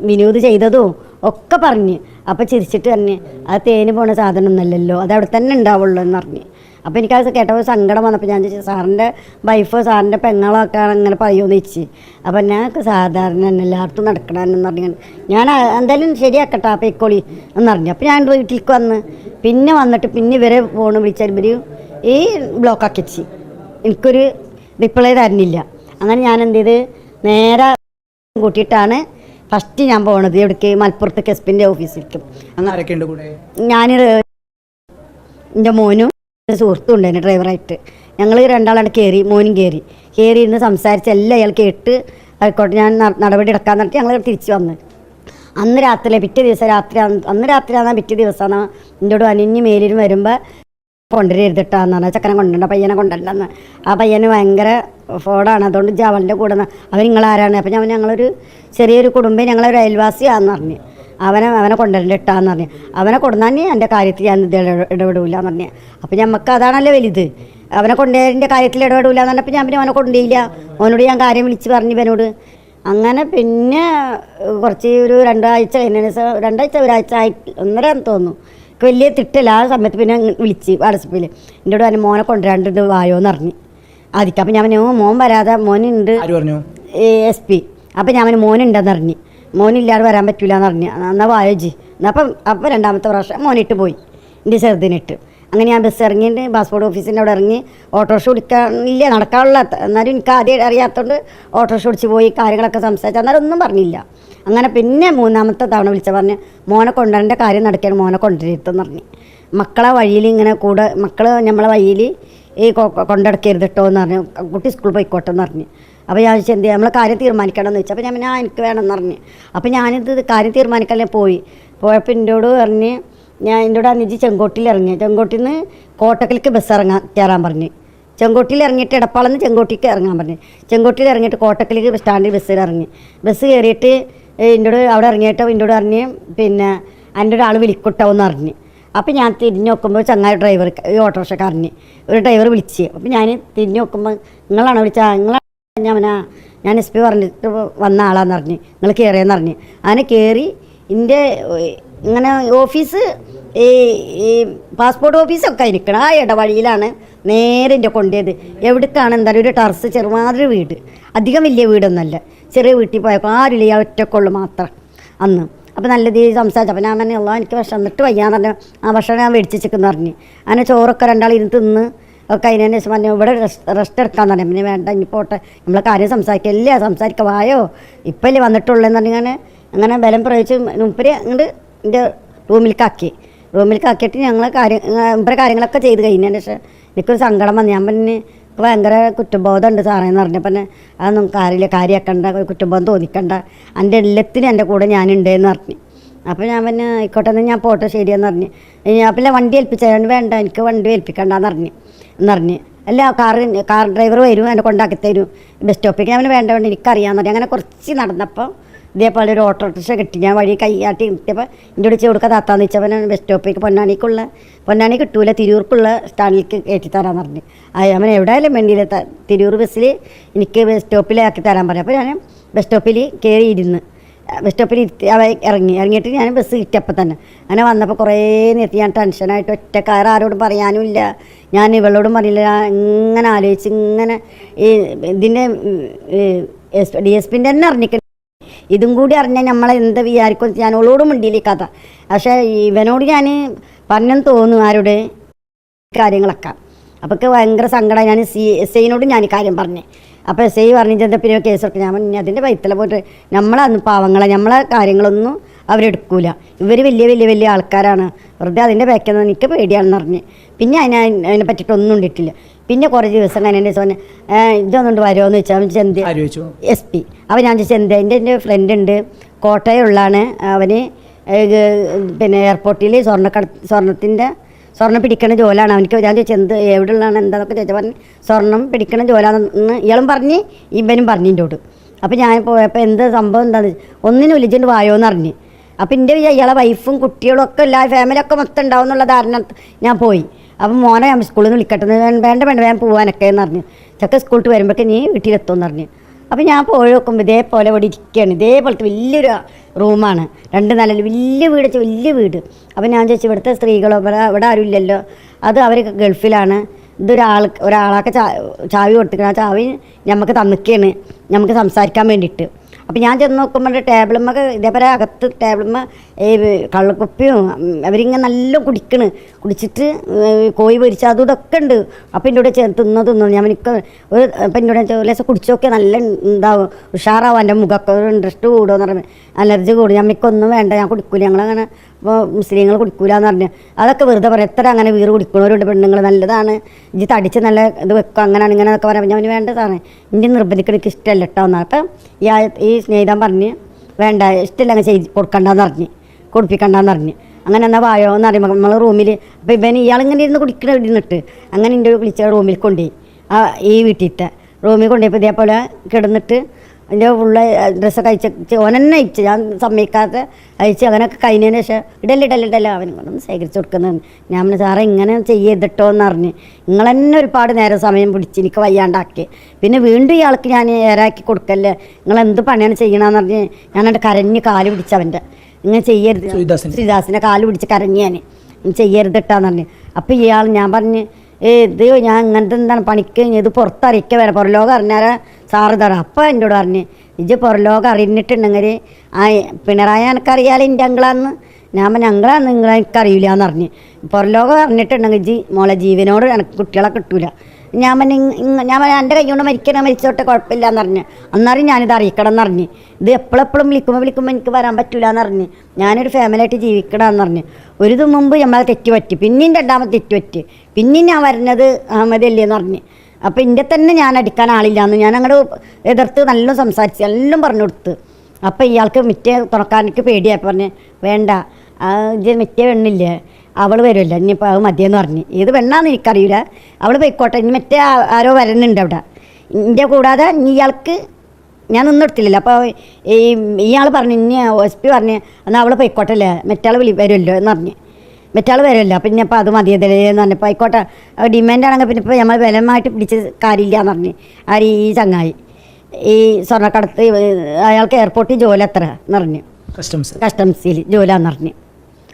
വിനോദ് ചെയ്തതും ഒക്കെ പറഞ്ഞ്. അപ്പോൾ ചിരിച്ചിട്ട് തന്നെ അത് തേന് പോണ സാധനം ഒന്നല്ലല്ലോ അത് അവിടെ തന്നെ ഉണ്ടാവുള്ളൂ എന്ന് പറഞ്ഞ്. അപ്പോൾ എനിക്കത് കേട്ടപ്പോൾ സങ്കടം വന്നപ്പോൾ ഞാൻ ചോദിച്ചു സാറിന്റെ വൈഫ് സാറിന്റെ പെങ്ങളൊക്കെ അങ്ങനെ പറയുമെന്ന് വെച്ച് അപ്പം ഞാൻ സാധാരണ തന്നെ എല്ലായിടത്തും നടക്കണമെന്ന് പറഞ്ഞു ഞാൻ ആ- എന്തായാലും ശരിയാക്കട്ടെ ആ ഇക്കോളി എന്ന് പറഞ്ഞു. അപ്പോൾ ഞാൻ വീട്ടിലേക്ക് വന്ന് പിന്നെ വന്നിട്ട് പിന്നെ ഇവരെ ഫോൺ വിളിച്ചാൽ ഇവർ ഈ ബ്ലോക്കാക്കി വെച്ച് എനിക്കൊരു റിപ്ലൈ തരുന്നില്ല അങ്ങനെ ഞാൻ എന്ത് ചെയ്ത് നേരെ കൂട്ടിയിട്ടാണ് ഫസ്റ്റ് ഞാൻ പോണത് എവിടേക്ക്? മലപ്പുറത്ത് കെസ്പിന്റെ ഓഫീസിലേക്കും. ഞാൻ എന്റെ മോനും എന്റെ സുഹൃത്തും ഡ്രൈവർ ഡ്രൈവറായിട്ട് ഞങ്ങൾ രണ്ടാളാണ് കയറി മോനും കയറി കയറി ഇരുന്ന് സംസാരിച്ച് എല്ലാം അയാൾ കേട്ട് ആയിക്കോട്ടെ ഞാൻ നടപടി എടുക്കാൻ പറഞ്ഞിട്ട് ഞങ്ങൾ തിരിച്ചു വന്ന്. അന്ന് രാത്രി പിറ്റേ ദിവസം രാത്രി അന്ന് രാത്രി രാത്രിയാണ് പിറ്റേ ദിവസമാണ് എന്നോട് അനിഞ്ഞ് മേലിന് വരുമ്പോൾ കൊണ്ടുവരരുതിട്ടാന്ന് പറഞ്ഞാൽ ചക്കനെ കൊണ്ടുവരണ്ട പയ്യനെ കൊണ്ടുവരണ്ടെന്ന് ആ പയ്യന് ഭയങ്കര ഫോഡാണ് അതുകൊണ്ട് ജവലിന്റെ കൂടെ അവൻ നിങ്ങളാരാണ്? അപ്പം ഞാൻ ഞങ്ങളൊരു ചെറിയൊരു കുടുംബം ഞങ്ങളൊരു അയൽവാസിയാന്ന് പറഞ്ഞു. അവനെ അവനെ കൊണ്ടുവരണ്ട ഇട്ടാന്ന് പറഞ്ഞു. അവനെ കൊണ്ടുവന്നാൽ എന്റെ കാര്യത്തിൽ ഞാൻ ഇത് ഇട- എന്ന് പറഞ്ഞു. അപ്പം ഞമ്മക്ക് അതാണല്ലോ വലുത്. അവനെ കൊണ്ടുവരേണ്ട കാര്യത്തിൽ ഇടപെടില്ല എന്ന് പറഞ്ഞപ്പോൾ ഞാൻ പിന്നെ അവനെ കൊണ്ടുപോയില്ല അവനോട് ഞാൻ കാര്യം വിളിച്ച് പറഞ്ഞു ഇവനോട്. അങ്ങനെ പിന്നെ കുറച്ച് ഒരു രണ്ടാഴ്ച കഴിഞ്ഞ രണ്ടാഴ്ച ഒരാഴ്ച ആയി ഒന്നര തോന്നുന്നു. എനിക്ക് വലിയ തിട്ടല്ല ആ സമയത്ത് പിന്നെ വിളിച്ച് വാട്സപ്പിൽ എന്റെ കൂടെ പറഞ്ഞു മോനെ കൊണ്ടുവരാണ്ട് വായോ എന്ന് പറഞ്ഞു. അതിക്ക് അപ്പം ഞാൻ പറഞ്ഞു "ഓ, മോൻ വരാതെ മോനുണ്ട്. S P. അപ്പം ഞാൻ പറഞ്ഞു മോനുണ്ടെന്ന് അറിഞ്ഞു മോനില്ലാതെ വരാൻ പറ്റൂലെന്ന് എന്ന് പറഞ്ഞു എന്നാൽ വായോജി അപ്പം അപ്പം രണ്ടാമത്തെ പ്രാവശ്യം മോനിട്ട് പോയി. എന്റെ ചെറുതിനിട്ട്. അങ്ങനെ ഞാൻ ബസ് ഇറങ്ങിയിട്ട് പാസ്പോർട്ട് ഓഫീസിന്റെ അവിടെ ഇറങ്ങി ഓട്ടോറിക്ഷ ഓടിക്കാനില്ല നടക്കാനുള്ള എന്നാലും എനിക്ക് ആദ്യം അറിയാത്തതുകൊണ്ട് ഓട്ടോറിക്ഷ ഓടിച്ച് പോയി കാര്യങ്ങളൊക്കെ സംസാരിച്ചു അന്നേരം ഒന്നും പറഞ്ഞില്ല. അങ്ങനെ പിന്നെ മൂന്നാമത്തെ തവണ വിളിച്ച പറഞ്ഞ് മോനെ കൊണ്ടുവരേണ്ട കാര്യം നടക്കാൻ മോനെ കൊണ്ടുവരുത്തെന്ന് പറഞ്ഞു. മക്കളെ വഴിയിൽ ഇങ്ങനെ കൂടെ മക്കൾ നമ്മളെ വഴിയിൽ ഈ കൊണ്ടടക്കരുത് കേട്ടോ എന്ന് പറഞ്ഞു കുട്ടി സ്കൂളിൽ പോയിക്കോട്ടെ എന്ന് പറഞ്ഞു. അപ്പോൾ ഞാൻ ചോദിച്ചു എന്ത് നമ്മൾ കാര്യം തീരുമാനിക്കണം എന്ന് വെച്ചു അപ്പോൾ ഞാൻ ആ എനിക്ക് വേണമെന്ന് പറഞ്ഞു. അപ്പോൾ ഞാനിത് കാര്യം തീരുമാനിക്കാൻ പോയി. പോയപ്പോൾ എന്നോട് പറഞ്ഞ് ഞാൻ എന്നോട് അനുജി ചെങ്കോട്ടിൽ ഇറങ്ങി. ചെങ്കോട്ടിൽ നിന്ന് കോട്ടക്കലേക്ക് ബസ് ഇറങ്ങാൻ കയറാൻ പറഞ്ഞു. ചെങ്കോട്ടിൽ ഇറങ്ങിയിട്ട് ഇടപ്പാളെന്ന് ചെങ്കോട്ടിക്ക് ഇറങ്ങാൻ പറഞ്ഞു. ചെങ്കോട്ടിൽ ഇറങ്ങിയിട്ട് കോട്ടക്കലേക്ക് സ്റ്റാൻഡിൽ ബസ്സിൽ ഇറങ്ങി. ബസ് കയറിയിട്ട് എന്നോട് അവിടെ ഇറങ്ങിയിട്ട് എന്നോട് പറഞ്ഞ് പിന്നെ എന്റെ ഒരാൾ വിളിക്കുട്ടാവെന്ന് അറിഞ്ഞ് അപ്പോൾ ഞാൻ തിരിഞ്ഞ് നോക്കുമ്പോൾ ചങ്ങായി ഡ്രൈവർ ഈ ഓട്ടോറിക്ഷക്കാരന് ഒരു ഡ്രൈവർ വിളിച്ച്. അപ്പോൾ ഞാൻ തിരിഞ്ഞ് നോക്കുമ്പോൾ നിങ്ങളാണ് വിളിച്ചാൽ നിങ്ങളാണ് ഞാൻ ഞാൻ എസ് പി പറഞ്ഞിട്ട് വന്ന ആളാണെന്ന് പറഞ്ഞ്. നിങ്ങൾ കയറിയെന്ന് പറഞ്ഞ്. അങ്ങനെ കയറി എന്റെ ഇങ്ങനെ ഓഫീസ് ഈ ഈ പാസ്പോർട്ട് ഓഫീസൊക്കെ ഇരിക്കണം ആ ഇടവഴിയിലാണ് നേരെ എന്റെ കൊണ്ടുപോയത്. എവിടേക്കാണ് എന്തായാലും ഒരു ടർസ് ചെറുമാതിരി വീട്. അധികം വലിയ വീടൊന്നുമല്ല. ചെറിയ വീട്ടിൽ പോയപ്പോൾ ആരില്ല ഇയാൾ ഒറ്റക്കുള്ളു മാത്രം അന്ന്. അപ്പോൾ നല്ല രീതിയിൽ സംസാരിച്ചു. അപ്പോൾ ഞാൻ തന്നെ ഉള്ള എനിക്ക് വിഷം എന്നിട്ട് വയ്യാന്ന് പറഞ്ഞു ആ ഭക്ഷണം ഞാൻ മേടിച്ച് വെച്ചെന്ന് പറഞ്ഞു. അങ്ങനെ ചോറൊക്കെ രണ്ടാൾ ഇരുന്ന് തിന്ന് ഒക്കെ അതിനു ശേഷം പറഞ്ഞു ഇവിടെ റെസ്റ്റ് എടുക്കാൻ പറഞ്ഞു. പിന്നെ വേണ്ട ഇനി പോട്ടെ. നമ്മളെ കാര്യം സംസാരിക്കില്ല സംസാരിക്കുക വായോ? ഇപ്പല്ലേ വന്നിട്ടുള്ളതെന്ന് പറഞ്ഞാൽ അങ്ങനെ ബലം പ്രയോഗിച്ച് മുപ്പര് അങ്ങോട്ട് എന്റെ റൂമിലേക്കാക്കി റൂമിലേക്കാക്കിയിട്ട് ഞങ്ങൾ കാര്യം മുപ്പര കാര്യങ്ങളൊക്കെ ചെയ്ത് കഴിഞ്ഞതിന് ശേഷം എനിക്കൊരു സങ്കടം വന്നു. ഞാൻ പിന്നെ എനിക്ക് ഭയങ്കര കുറ്റബോധമുണ്ട് സാറേ എന്ന് പറഞ്ഞപ്പോൾ അതൊന്നും കാര്യമില്ല കാര്യമാക്കണ്ട കുറ്റബോധം തോന്നിക്കണ്ട. എന്റെ എല്ലാത്തിനും എന്റെ കൂടെ ഞാനുണ്ട് എന്ന് പറഞ്ഞു. അപ്പോൾ ഞാൻ പിന്നെ ആയിക്കോട്ടെ ഞാൻ പോട്ടെ ശരിയെന്ന് പറഞ്ഞു. ഞാൻ പിന്നെ വണ്ടി ഏൽപ്പിച്ചതുകൊണ്ട് വേണ്ട എനിക്ക് വണ്ടി ഏൽപ്പിക്കണ്ടെന്ന് പറഞ്ഞു. എന്ന് പറഞ്ഞു. അല്ല കാർ കാർ ഡ്രൈവർ വരും എന്നെ കൊണ്ടാക്കി തരും. ബസ് സ്റ്റോപ്പിലേക്ക് ഞാൻ വേണ്ട വേണ്ട എനിക്കറിയാമെന്ന് പറഞ്ഞു. അങ്ങനെ കുറച്ച് നടന്നപ്പോൾ ഇതേപോലെ ഒരു ഓട്ടോറിക്ഷ കിട്ടി. ഞാൻ വഴി കൈയാട്ടി കിട്ടിയപ്പോൾ എന്റെ വിളിച്ച് കൊടുക്കുക താത്താന്ന് വെച്ചപ്പോൾ ബസ് സ്റ്റോപ്പിലേക്ക് പൊന്നാനിക്കുള്ള പൊന്നാനി കിട്ടൂല തിരൂർക്കുള്ള സ്റ്റാൻഡിലേക്ക് കയറ്റി തരാമെന്ന് പറഞ്ഞു. അവൻ എവിടെയായാലും വേണ്ടിയില്ല തിരൂർ ബസ്സിൽ എനിക്ക് ബസ് സ്റ്റോപ്പിലാക്കി തരാൻ പറഞ്ഞു. അപ്പോൾ ഞാൻ ബസ് സ്റ്റോപ്പിൽ കയറി ഇരുന്ന് ബസ് സ്റ്റോപ്പിൽ ഇരുത്തി അവ ഇറങ്ങി. ഇറങ്ങിയിട്ട് ഞാൻ ബസ് കിട്ടിയപ്പോൾ തന്നെ അങ്ങനെ വന്നപ്പോൾ കുറേ നേരത്തെ ഞാൻ ടെൻഷനായിട്ട് ഒറ്റ കയറ് ആരോടും പറയാനുമില്ല. ഞാൻ ഇവളോടും പറയില്ല ഇങ്ങനെ ആലോചിച്ച് ഇങ്ങനെ ഈ ഇതിന്റെ ഡി എസ് പിന്റെ തന്നെ അറിഞ്ഞിട്ട് ഇതും കൂടി അറിഞ്ഞാൽ നമ്മളെ എന്ത് വിചാരിക്കും ഞാൻ ഓളോടും മിണ്ടിയില്ല കഥ പക്ഷേ ഇവനോട് ഞാൻ പറഞ്ഞെന്ന് തോന്നുന്നു ആരുടെ? കാര്യങ്ങളൊക്കെ. അപ്പോൾ ഭയങ്കര സങ്കടം. ഞാൻ സി എസ് ഐനോട് ഞാൻ കാര്യം പറഞ്ഞു. അപ്പോൾ എസ് ഐ പറഞ്ഞിട്ട് പിന്നെ കേസൊക്കെ ഞാൻ പറഞ്ഞു അതിന്റെ വൈത്തല പോയിട്ട് നമ്മളന്ന് പാവങ്ങളെ. നമ്മളെ കാര്യങ്ങളൊന്നും അവരെടുക്കൂല. ഇവർ വലിയ വലിയ വലിയ ആൾക്കാരാണ്. വെറുതെ അതിന്റെ ബാക്കിൽ നിന്ന് എനിക്ക് പേടിയാണെന്ന് പറഞ്ഞ്. പിന്നെ അതിനെ അതിനെ പറ്റിയിട്ടൊന്നും ഉണ്ടിട്ടില്ല. പിന്നെ കുറേ ദിവസം പറഞ്ഞു, "ഏ, ഇതൊന്നുകൊണ്ട് വരുമോ എന്ന് വെച്ചാൽ എന്ത്? S P. അവൻ ഞാൻ ചോദിച്ചു എന്താ? എന്റെ എന്റെ ഫ്രണ്ട് ഉണ്ട്. കോട്ടയമുള്ളതാണ് അവന് പിന്നെ എയർപോർട്ടിൽ സ്വർണക്കട സ്വർണത്തിന്റെ സ്വർണം പിടിക്കണ ജോലാണ്. അവനിക്ക് ഞാൻ ചോദിച്ചത് എന്ത്? എവിടെയുള്ളതാണ് എന്താണെന്നൊക്കെ ചോദിച്ചാൽ പറഞ്ഞ് സ്വർണം പിടിക്കണ ജോലാണെന്ന് ഇയാളും പറഞ്ഞ് ഇവനും പറഞ്ഞു എന്റെ അപ്പോൾ ഞാൻ പോയപ്പോൾ എന്ത് സംഭവം? എന്താന്ന് ഒന്നിനും വിളിച്ചിട്ട് വായോന്ന് അറിഞ്ഞ് അപ്പം എന്റെ ഇയാളെ വൈഫും കുട്ടികളും ഒക്കെ എല്ലാ ഫാമിലിയൊക്കെ മൊത്തം ഉണ്ടാവും എന്നുള്ള ധാരണ ഞാൻ പോയി. അപ്പം മോനെ ഞാൻ സ്കൂളിൽ നിന്ന് വിളിക്കട്ടെ. വേണ്ട വേണ്ട വേണ്ട പോകാനൊക്കെ എന്ന് പറഞ്ഞു. ചക്ക സ്കൂളിൽ വരുമ്പോഴൊക്കെ നീ വീട്ടിലെത്തുമെന്ന് പറഞ്ഞു. അപ്പം ഞാൻ പോയി നോക്കുമ്പോൾ ഇതേപോലെ ഇവിടെ ഇരിക്കുകയാണ്. ഇതേപോലത്തെ വലിയൊരു റൂമാണ്. രണ്ട് നില വലിയ വീട് വെച്ചാൽ വലിയ വീട്. അപ്പം ഞാൻ ചോദിച്ചു ഇവിടുത്തെ സ്ത്രീകളോ ഇവിടെ ഇവിടെ ആരും ഇല്ലല്ലോ. അത് അവർ ഗൾഫിലാണ്. ഇതൊരാൾ ഒരാളൊക്കെ ചാ ചാവി കൊടുത്തിക്കണം ആ ചാവി നമുക്ക് തന്നിക്കാണ്. നമുക്ക് സംസാരിക്കാൻ വേണ്ടിയിട്ട്. അപ്പം ഞാൻ ചെന്ന് നോക്കുമ്പോൾ ടേബിളുമ്മൊക്കെ ഇതേപോലെ അകത്ത് ടേബിളുമ്മ ഈ കള്ളക്കുപ്പിയും അവരിങ്ങനെ നല്ല കുടിക്കണ്. കുടിച്ചിട്ട് കോഴി പൊരിച്ച അതും ഇതൊക്കെ ഉണ്ട്. അപ്പം കൂടെ ചേർന്ന് തിന്നു തിന്നു ഞാൻ എനിക്ക് ഒരു അപ്പം എന്റെ കൂടെ കുടിച്ചൊക്കെ നല്ല ഉണ്ടാവും ഉഷാറാവും. എന്റെ മുഖമൊക്കെ ഒരു ഇൻട്രസ്റ്റ് കൂടുമെന്ന് പറഞ്ഞു. അലർജി കൂടും. ഞാൻ എനിക്കൊന്നും വേണ്ട. ഞാൻ കുടിക്കൂല. ഞങ്ങളങ്ങനെ ഇപ്പോൾ മുസ്ലിങ്ങൾ കുടിക്കൂല എന്ന് പറഞ്ഞു. അതൊക്കെ വെറുതെ പറയും. എത്ര അങ്ങനെ വീറ് കുടിക്കണവരുണ്ട്. പെണ്ണുങ്ങൾ നല്ലതാണ്. ഇജ്ജ് തടിച്ച് നല്ല ഇത് വെക്കും. അങ്ങനെയാണ് ഇങ്ങനെ എന്നൊക്കെ പറയാം. ഞാൻ വേണ്ടതാണ്. ഇനി എനിക്ക് ഇഷ്ടമല്ല കേട്ടോ എന്നാൽ അപ്പം ഈ ഈ സ്നേഹിതൻ പറഞ്ഞ് വേണ്ട ഇഷ്ടമില്ല ചെയ്ത് കൊടുക്കണ്ടെന്ന് പറഞ്ഞ് കൊടുപ്പിക്കണ്ടെന്ന് പറഞ്ഞ്. അങ്ങനെ എന്നാൽ വായോ എന്ന് പറയുമ്പോൾ നമ്മൾ റൂമിൽ അപ്പോൾ ഇവൻ ഇയാളിങ്ങനെ ഇരുന്ന് കുടിക്കണ ഇരുന്നിട്ട് അങ്ങനെ എന്റെ വിളിച്ച റൂമിൽ കൊണ്ടുപോയി ആ ഈ വീട്ടിലത്തെ റൂമിൽ കൊണ്ടുപോയപ്പോൾ ഇതേപോലെ കിടന്നിട്ട് എന്റെ ഫുള്ള് ഡ്രസ്സൊക്കെ അയച്ച് ഓനെന്നെ അയച്ച് ഞാൻ സമ്മതിക്കാതെ അയച്ച് അങ്ങനെയൊക്കെ കഴിഞ്ഞതിന് ശേഷം ഇടല്ല ഇടല്ല ഇടല്ല അവൻ കൊണ്ടൊന്ന് ശേഖരിച്ച് കൊടുക്കുന്നത് ഞാൻ പറഞ്ഞു സാറേ ഇങ്ങനെ ചെയ്തിട്ടോ എന്ന് പറഞ്ഞ്. നിങ്ങൾ തന്നെ ഒരുപാട് നേരം സമയം പിടിച്ച് എനിക്ക് വയ്യാണ്ടാക്കി. പിന്നെ വീണ്ടും ഇയാൾക്ക് ഞാൻ ഏറാക്കി കൊടുക്കല്ലേ? നിങ്ങൾ എന്ത് പണിയാണ് ചെയ്യണമെന്ന് പറഞ്ഞ് ഞാൻ എന്റെ കരഞ്ഞ് കാൽ പിടിച്ചവന്റെ ഇങ്ങനെ ചെയ്യരുത്. ശ്രീദാസിന്റെ ശ്രീദാസിനെ കാൽ പിടിച്ച് കരഞ്ഞ് ഞാൻ. ചെയ്യരുത് ഇട്ടാന്ന് പറഞ്ഞ്. അപ്പം ഇയാൾ ഞാൻ പറഞ്ഞ് ഏ ഇത് ഞാൻ ഇങ്ങനത്തെ എന്താണ് പണിക്ക് ഇത് പുറത്തറിയിക്കാൻ വേണം പുറം ലോകം അറിഞ്ഞാൽ സാറ് തരാം അപ്പം എന്നോട് പറഞ്ഞ് ഇജ് പുറലോകം അറിഞ്ഞിട്ടുണ്ടെങ്കിൽ ആ പിണറായി എനിക്കറിയാലോ എന്റെ അങ്കളാന്ന്. ഞാൻ പറഞ്ഞ അങ്കളാന്ന് നിങ്ങൾ എനിക്കറിയില്ല എന്ന് പറഞ്ഞ്. പുറലോകം അറിഞ്ഞിട്ടുണ്ടെങ്കിൽ ഇജ്ജ് മോളെ ജീവനോട് എനിക്ക് കുട്ടികളെ കിട്ടൂല. ഞാൻ ഞാൻ എന്റെ കൈ കൊണ്ട് മരിക്കണ മരിച്ചോട്ടെ കുഴപ്പമില്ല എന്ന് പറഞ്ഞു. അന്നേരം ഞാനിത് അറിയിക്കണം എന്ന് പറഞ്ഞ്. ഇത് എപ്പോഴെപ്പോഴും വിളിക്കുമ്പോൾ വിളിക്കുമ്പോൾ എനിക്ക് വരാൻ പറ്റൂല എന്ന് പറഞ്ഞ്. ഞാനൊരു ഫാമിലിയായിട്ട് ജീവിക്കണമെന്ന് പറഞ്ഞു. ഒരു ഇത് മുമ്പ് നമ്മളെ തെറ്റുപറ്റി. പിന്നെയും രണ്ടാമത് തെറ്റുപറ്റി. പിന്നെയും ഞാൻ വരുന്നത് അഹമ്മദ് അല്ലേ എന്ന് പറഞ്ഞ്. അപ്പോൾ എന്റെ തന്നെ ഞാൻ അടിക്കാൻ ആളില്ല എന്ന് ഞാൻ അങ്ങോട്ട് എതിർത്ത് നല്ല സംസാരിച്ച് എല്ലാം പറഞ്ഞു കൊടുത്ത്. അപ്പൊ ഇയാൾക്ക് മിറ്റേ തുറക്കാനൊക്കെ പേടിയായി. പറഞ്ഞ് വേണ്ട ഇത് മിറ്റേ വെണ്ണില്ലേ അവൾ വരുമല്ലോ ഇനിയിപ്പോൾ അത് മതിയെന്ന് പറഞ്ഞ്. ഏത് വെണ്ണാന്ന് എനിക്കറിയില്ല അവൾ പോയിക്കോട്ടെ ഇനി മറ്റേ ആരോ വരുന്നുണ്ട് അവിടെ. എന്റെ കൂടാതെ ഇയാൾക്ക് ഞാൻ നിന്നെടുത്തില്ലല്ലോ അപ്പോൾ ഈ ഇയാൾ പറഞ്ഞു ഇനി എസ് പി പറഞ്ഞ് എന്നാൽ അവൾ പോയിക്കോട്ടെ അല്ലേ ആൾ വിളി വരുമല്ലോ എന്ന് പറഞ്ഞ്. മറ്റാൾ വരുമല്ലോ അപ്പം ഇനി അപ്പോൾ അത് മതിയതല്ലേ എന്ന് പറഞ്ഞപ്പോൾ ആയിക്കോട്ടെ. ഡിമാൻഡ് ആണെങ്കിൽ പിന്നെ ഇപ്പോൾ നമ്മൾ ബലമായിട്ട് പിടിച്ച് കാര്യമില്ല എന്ന് പറഞ്ഞ്. ആര് ഈ ചങ്ങായി? ഈ സ്വർണക്കടത്ത് അയാൾക്ക് എയർപോർട്ടിൽ ജോലി എത്ര എന്ന് പറഞ്ഞു. കസ്റ്റംസ് കസ്റ്റംസിൽ ജോലിയാന്ന് പറഞ്ഞു.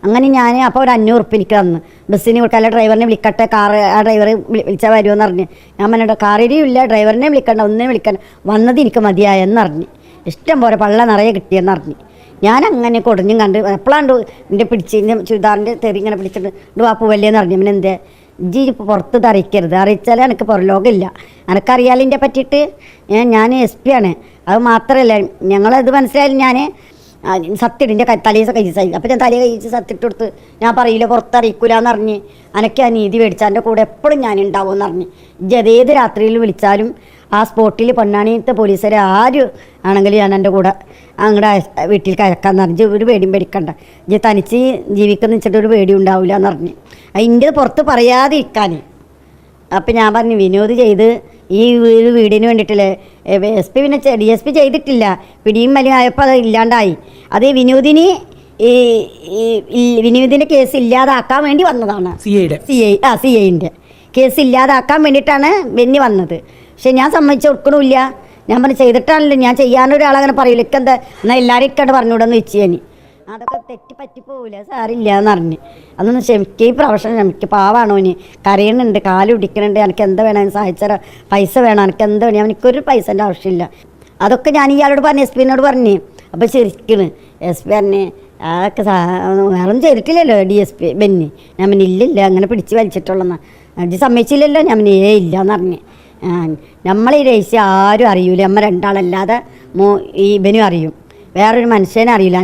അങ്ങനെ ഞാൻ അപ്പോൾ ഒരു അഞ്ഞൂറ് ഉറുപ്പ് എനിക്ക് തന്നു. ബസ്സിന് കൊടുക്കാൻ ഡ്രൈവറിനെ വിളിക്കട്ടെ കാർ ആ ഡ്രൈവർ വിളിച്ചാൽ വരുമെന്ന് പറഞ്ഞ്. ഞാൻ പറഞ്ഞ കാറിനും ഇല്ല ഡ്രൈവറിനെ വിളിക്കണ്ട ഒന്നിനെ വിളിക്കണ്ട. വന്നത് എനിക്ക് മതിയായെന്ന് പറഞ്ഞു. ഇഷ്ടം പോലെ പള്ള നിറയെ കിട്ടിയെന്ന് പറഞ്ഞു. ഞാൻ അങ്ങനെ കൊടഞ്ഞും കണ്ട് എപ്പോഴാണ്ട് എന്റെ പിടിച്ച് എന്റെ ചുരിദാറിന്റെ തെറി ഇങ്ങനെ പിടിച്ചിട്ട് ഇത് വാ പോവല്ലേന്ന് പറഞ്ഞു. പിന്നെ എന്തേ? ഇജ്ജി പുറത്ത് അറിയിക്കരുത് അറിയിച്ചാൽ എനിക്ക് പുറലോകമില്ല എനിക്കറിയാലോ പറ്റിയിട്ട് ഞാൻ എസ് പി ആണ്. അത് മാത്രമല്ല ഞങ്ങളത് മനസ്സിലായാലും ഞാൻ സത്യം എന്റെ തലയിൽ കഴിച്ച് അപ്പോൾ ഞാൻ തലയിൽ കഴിച്ച് സത്തിട്ട് കൊടുത്ത് ഞാൻ പറയില്ല പുറത്തറിയിക്കൂല എന്ന് പറഞ്ഞ് അനക്ക് ആ നീതി മേടിച്ചാൽ എന്റെ കൂടെ എപ്പോഴും ഞാൻ ഉണ്ടാവും എന്ന് പറഞ്ഞ് ഏത് രാത്രിയിൽ വിളിച്ചാലും ആ സ്പോട്ടിൽ പൊന്നാണിയത്തെ പോലീസുകാർ ആര് ആണെങ്കിലും ഞാൻ എന്റെ കൂടെ അങ്ങടെ വീട്ടിൽ കയക്കാന്ന് പറഞ്ഞ്. ഒരു പേടിയും പേടിക്കണ്ട. ഇജ്ജ് തനിച്ച് ജീവിക്കുന്ന വെച്ചിട്ട് ഒരു പേടി ഉണ്ടാവില്ല എന്ന് പറഞ്ഞ് അതിന്റെ പുറത്ത് പറയാതെ ഇരിക്കാൻ അപ്പം ഞാൻ പറഞ്ഞു വിനോദ് ചെയ്ത് ഈ ഒരു വീടിന് വേണ്ടിയിട്ടില്ലേ എസ് പി പിന്നെ ഡി എസ് പി ചെയ്തിട്ടില്ല. പിടിയും വലിയ ആയപ്പോൾ അത് ഇല്ലാണ്ടായി. അത് വിനോദിനി ഈ വിനോദിന്റെ കേസ് ഇല്ലാതാക്കാൻ വേണ്ടി വന്നതാണ്. സി ഐയുടെ. സി ഐ ആ സി ഐന്റെ കേസ് ഇല്ലാതാക്കാൻ വേണ്ടിയിട്ടാണ് ബെന്നി വന്നത്. പക്ഷെ ഞാൻ സമ്മതിച്ച് കൊടുക്കണില്ല. ഞാൻ പറഞ്ഞു ചെയ്തിട്ടാണല്ലോ ഞാൻ ചെയ്യാനൊരാളങ്ങനെ പറയില്ല. ഇക്കെന്താ? എന്നാൽ എല്ലാവരും ഇക്കണ്ട് പറഞ്ഞുകൂടെന്ന് വെച്ച് ഞാൻ അതൊക്കെ തെറ്റി പറ്റിപ്പോവില്ല സാറില്ല എന്ന് പറഞ്ഞ്. അതൊന്ന് ക്ഷമിക്കുക ഈ പ്രൊഫഷൻ ക്ഷമിക്ക്. പാവാണോ ഇനി? കരയണുണ്ട് കാൽ പിടിക്കണുണ്ട്. എനിക്ക് എന്താ വേണം? സഹായിച്ചാൽ പൈസ വേണം. എനിക്ക് എന്താ വേണം? എനിക്കൊരു പൈസന്റെ ആവശ്യമില്ല. അതൊക്കെ ഞാൻ ഇയാളോട് പറഞ്ഞു എസ് പിന്നോട് പറഞ്ഞു. അപ്പോൾ ശരിക്കണ് എസ് പി പറഞ്ഞ് അതൊക്കെ വേറൊന്നും ചെയ്തിട്ടില്ലല്ലോ ഡി എസ് പി ബെന്നി. ഞാൻ ഇല്ലില്ല അങ്ങനെ പിടിച്ച് വലിച്ചിട്ടുള്ളതെന്നാണ് സമ്മതിച്ചില്ലല്ലോ ഞാൻ ഏ എന്ന് പറഞ്ഞ്. നമ്മളീ രഹസ്യം ആരും അറിയൂല. അമ്മ രണ്ടാളല്ലാതെ മോ ഈ ഇവനും അറിയും. വേറൊരു മനുഷ്യനെ അറിയില്ല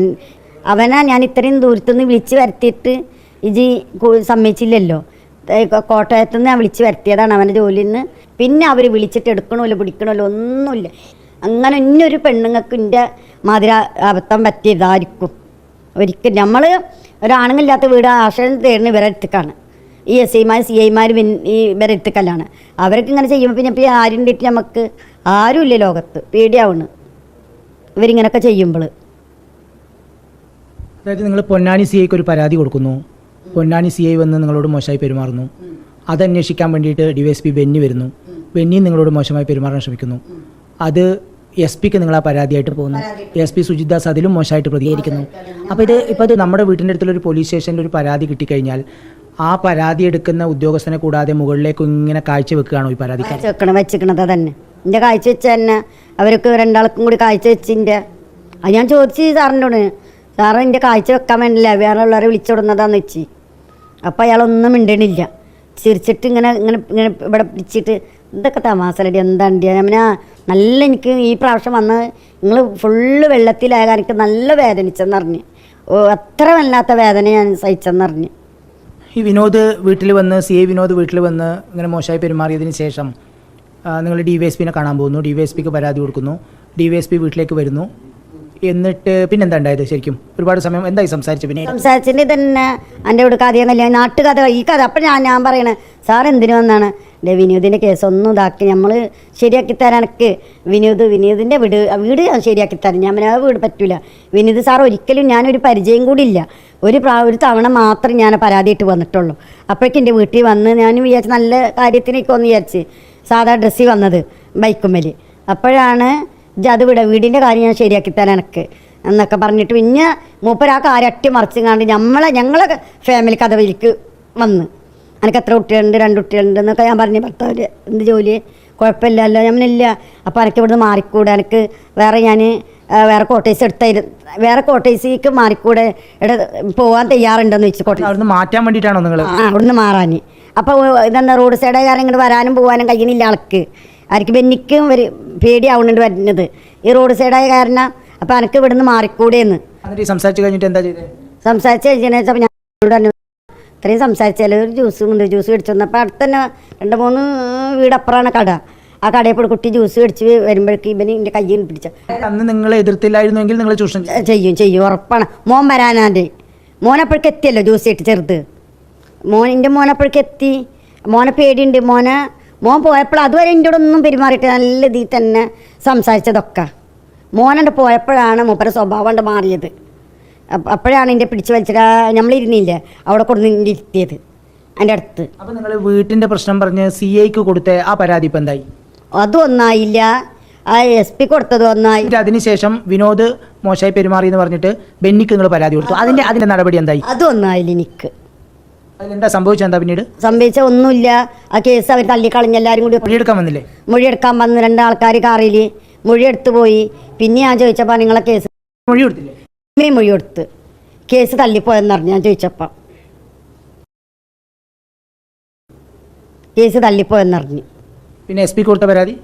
അവനാ ഞാൻ ഇത്രയും ദൂരത്തുനിന്ന് വിളിച്ച് വരുത്തിയിട്ട് ഇജി സമ്മതിച്ചില്ലല്ലോ. കോട്ടയത്തു നിന്ന് ഞാൻ വിളിച്ച് വരുത്തിയതാണ് അവന്റെ ജോലിയിൽ നിന്ന് പിന്നെ അവർ വിളിച്ചിട്ട് എടുക്കണമല്ലോ പിടിക്കണമല്ലോ ഒന്നുമില്ല. അങ്ങനെ ഇന്നൊരു പെണ്ണുങ്ങൾക്ക് എന്റെ മാതിര അബദ്ധം പറ്റിയതായിരിക്കും. ഒരിക്കലും നമ്മൾ ഒരാണുങ്ങളില്ലാത്ത വീട് ആശ്രയം തേടുന്ന ഇവരെ അടുത്തേക്കാണ്. ഈ എസ് ഐമാർ സി ഐമാർ ഈ ഇവരെ അടുത്തേക്കല്ലാണ് അവരൊക്കെ ഇങ്ങനെ ചെയ്യുമ്പോൾ പിന്നെ ഇപ്പോൾ ആരും കിട്ടി നമുക്ക് ആരുമില്ല ലോകത്ത്. പേടിയാവണ്. ഇവരിങ്ങനെയൊക്കെ ചെയ്യുമ്പോൾ അതായത് നിങ്ങൾ പൊന്നാനി സി ഐക്ക് ഒരു പരാതി കൊടുക്കുന്നു. പൊന്നാനി സി ഐ വന്ന് നിങ്ങളോട് മോശമായി പെരുമാറുന്നു. അത് അന്വേഷിക്കാൻ വേണ്ടിയിട്ട് ഡി എസ് പി ബെന്നി വരുന്നു. ബെന്നി നിങ്ങളോട് മോശമായി പെരുമാറാൻ ശ്രമിക്കുന്നു. അത് എസ് പിക്ക് നിങ്ങൾ ആ പരാതിയായിട്ട് പോകുന്നു. എസ് പി സുജിദാസ് അതിലും മോശമായിട്ട് പ്രതികരിക്കുന്നു. അപ്പോൾ ഇത് ഇപ്പോൾ ഇത് നമ്മുടെ വീട്ടിന്റെ അടുത്തുള്ള ഒരു പോലീസ് സ്റ്റേഷനിൽ ഒരു പരാതി കിട്ടിക്കഴിഞ്ഞാൽ ആ പരാതി എടുക്കുന്ന ഉദ്യോഗസ്ഥനെ കൂടാതെ മുകളിലേക്ക് ഇങ്ങനെ കാഴ്ച വെക്കുകയാണോ ഈ പരാതി? കാഴ്ച വെച്ചിക്കണത് തന്നെ എന്റെ കാഴ്ച വെച്ച തന്നെ അവർക്ക് രണ്ടാൾക്കും കൂടി കാഴ്ച വെച്ചിന്റെ അത് ഞാൻ ചോദിച്ചു സാറിന്റെ സാറ് എന്റെ കാഴ്ച വെക്കാൻ വേണ്ടില്ല? വേറെ ഉള്ളവരെ വിളിച്ചുവിടുന്നതാന്ന് വെച്ച്. അപ്പോൾ അയാളൊന്നും മിണ്ടണില്ല. ചിരിച്ചിട്ട് ഇങ്ങനെ ഇങ്ങനെ ഇങ്ങനെ ഇവിടെ പിടിച്ചിട്ട് എന്തൊക്കെ തമാസലടി എന്താണ്ടി ഞാൻ നല്ല എനിക്ക് ഈ പ്രാവശ്യം വന്ന് നിങ്ങൾ ഫുള്ള് വെള്ളത്തിലായ എനിക്ക് നല്ല വേദനിച്ചെന്നറിഞ്ഞ്. ഓ അത്ര വല്ലാത്ത വേദന ഞാൻ സഹിച്ചെന്ന് പറഞ്ഞ് ഈ വിനോദ് വീട്ടിൽ വന്ന് സി എ വിനോദ് വീട്ടിൽ വന്ന് ഇങ്ങനെ മോശമായി പെരുമാറിയതിന് ശേഷം നിങ്ങൾ ഡി വൈ എസ് പിനെ കാണാൻ പോകുന്നു. ഡി വൈ എസ് പിക്ക് പരാതി കൊടുക്കുന്നു. ഡി വൈ എസ് പി വീട്ടിലേക്ക് വരുന്നു. എന്നിട്ട് പിന്നെന്താ ഉണ്ടായത് ശരിക്കും? ഒരുപാട് സമയം എന്തായി സംസാരിച്ചു പിന്നെ? സംസാരിച്ചിട്ട് തന്നെ എന്റെ ഇവിടെ കഥയും നാട്ടുകഥ ഈ കഥ. അപ്പം ഞാൻ ഞാൻ പറയണേ സാർ എന്തിനു വന്നാണ്? എന്റെ വിനോദിന്റെ കേസ് ഒന്നും ഇതാക്കി നമ്മൾ ശരിയാക്കി തരാൻ എനിക്ക് വിനോദ് വിനോദിന്റെ വീട് വീട് ഞാൻ ശരിയാക്കി തരാം. ഞാൻ പിന്നെ വീട് പറ്റില്ല വിനോദ് സാർ ഒരിക്കലും ഞാനൊരു പരിചയം കൂടി ഇല്ല. ഒരു പ്രാ ഒരു തവണ മാത്രം ഞാൻ പരാതിയിട്ട് വന്നിട്ടുള്ളൂ. അപ്പോഴേക്കും എന്റെ വീട്ടിൽ വന്ന് ഞാൻ വിചാരിച്ച് നല്ല കാര്യത്തിനൊക്കെ ഒന്ന് വിചാരിച്ച് സാധാ ഡ്രസ്സിൽ വന്നത് ബൈക്കുമ്മൽ അപ്പോഴാണ് ഇജ്ജ് അത് വിട വീടിന്റെ കാര്യം ഞാൻ ശരിയാക്കി തരാം എനിക്ക്. എന്നൊക്കെ പറഞ്ഞിട്ട് പിന്നെ മൂപ്പര് ആ കാര്യം അട്ടി മറിച്ചും നമ്മളെ ഞങ്ങളെ ഫാമിലി കഥവിലേക്ക് വന്ന്. എനിക്ക് എത്ര കുട്ടികളുണ്ട്? രണ്ട് കുട്ടികളുണ്ട് എന്നൊക്കെ ഞാൻ പറഞ്ഞു ഭർത്താവ് എന്ത് ജോലി? കുഴപ്പമില്ലല്ലോ ഞാനില്ല അപ്പോൾ എനിക്ക് ഇവിടുന്ന് മാറിക്കൂടെ? എനിക്ക് വേറെ ഞാൻ വേറെ കോട്ടേഴ്സ് എടുത്തായിരുന്നു വേറെ കോട്ടേഴ്സിലേക്ക് മാറിക്കൂടെ? ഇവിടെ പോകാൻ തയ്യാറുണ്ടെന്ന് വെച്ച് കോട്ടേഴ്സ് അവിടുന്ന് മാറ്റാൻ വേണ്ടിയിട്ടാണോ നിങ്ങൾ ആ അവിടുന്ന് മാറാൻ അപ്പോൾ ഇതെന്താ റോഡ് സൈഡുകാരൻ ഇങ്ങോട്ട് വരാനും പോകാനും കഴിയുന്നില്ല ആൾക്ക്. ആർക്ക് ബെന്നിക്കും ഒരു പേടിയാവുന്നുണ്ട് വരുന്നത്. ഈ റോഡ് സൈഡായ കാരണം അപ്പം എനിക്ക് ഇവിടുന്ന് മാറിക്കൂടെയെന്ന് എന്നിട്ട് സംസാരിച്ച് കഴിഞ്ഞിട്ട് എന്താ ചെയ്തത് സംസാരിച്ച് കഴിഞ്ഞാൽ ഞാൻ പറഞ്ഞു ഇത്രയും സംസാരിച്ചാൽ ഒരു ജ്യൂസ് മുന്തിരി ജ്യൂസ് മേടിച്ചു വന്നപ്പോൾ അടുത്ത് തന്നെ രണ്ട് മൂന്ന് വീടപ്പുറമാണ് കട. ആ കടയിൽ പോയി കുട്ടി ജ്യൂസ് മേടിച്ച് വരുമ്പോഴേക്ക് ഇവന് എന്റെ കയ്യിൽ പിടിച്ച. അന്ന് നിങ്ങൾ എതിർത്തില്ലായിരുന്നുവെങ്കിൽ നിങ്ങൾ ചൂഷണം. ചെയ്യും. ചെയ്യും ഉറപ്പാണ്. മോൻ വരാനാന്റെ മോനപ്പോഴേക്ക് എത്തിയല്ലോ ജ്യൂസ് ഇട്ട് ചെറുത്. മോൻ എന്റെ മോനപ്പോഴേക്ക് എത്തി. മോനെ പേടിയുണ്ട്. മോനെ മോൻ പോയപ്പോൾ അതുവരെ എന്റെ കൂടെ ഒന്നും പെരുമാറിയിട്ട് നല്ല ഇതിൽ തന്നെ സംസാരിച്ചതൊക്കെ. മോനെ പോയപ്പോഴാണ് മൂപ്പരെ സ്വഭാവം കൊണ്ട് മാറിയത്. അപ്പോഴാണ് എന്റെ പിടിച്ച് വലിച്ചിട്ട് നമ്മളിരുന്നില്ലേ അവിടെ കൊടുന്ന് ഇരുത്തിയത്. എന്റെ അടുത്ത്. അപ്പോൾ നിങ്ങൾ വീട്ടിന്റെ പ്രശ്നം പറഞ്ഞ് സി ഐക്ക് കൊടുത്ത ആ പരാതി ഇപ്പം എന്തായി? അതൊന്നായില്ല ഒന്നായില്ല. ആ എസ് പി കൊടുത്തത് ഒന്നായി. എന്നിട്ട് അതിനുശേഷം വിനോദ് മോശമായി പെരുമാറി എന്ന് പറഞ്ഞിട്ട് ബെന്നിക്ക് നിങ്ങൾ പരാതി കൊടുത്തു. അതിന്റെ അതിന്റെ നടപടി എന്തായി? അതൊന്നായില്ല ഒന്നായില്ല എനിക്ക്. അതിലെന്താ സംഭവിച്ചത് എന്താ പിന്നീട്? സംഭവിച്ച ഒന്നുമില്ല. ആ കേസ് അവർ തള്ളിക്കളഞ്ഞ് എല്ലാവരും കൂടി മൊഴിയെടുക്കാൻ വന്നില്ലേ? മൊഴിയെടുക്കാൻ വന്ന് രണ്ടാൾക്കാർ കാറിൽ മൊഴിയെടുത്ത് പോയി. പിന്നെ ഞാൻ ചോദിച്ചപ്പോൾ നിങ്ങളെ കേസ് മൊഴി കൊടുത്തില്ലേ മൊഴി കൊടുത്ത് കേസ് തള്ളിപ്പോയെന്ന് പറഞ്ഞു ഞാൻ ചോദിച്ചപ്പം. കേസ് തള്ളിപ്പോയെന്നറിഞ്ഞ്. പിന്നെ എസ് പി കൊടുത്ത പരാതി?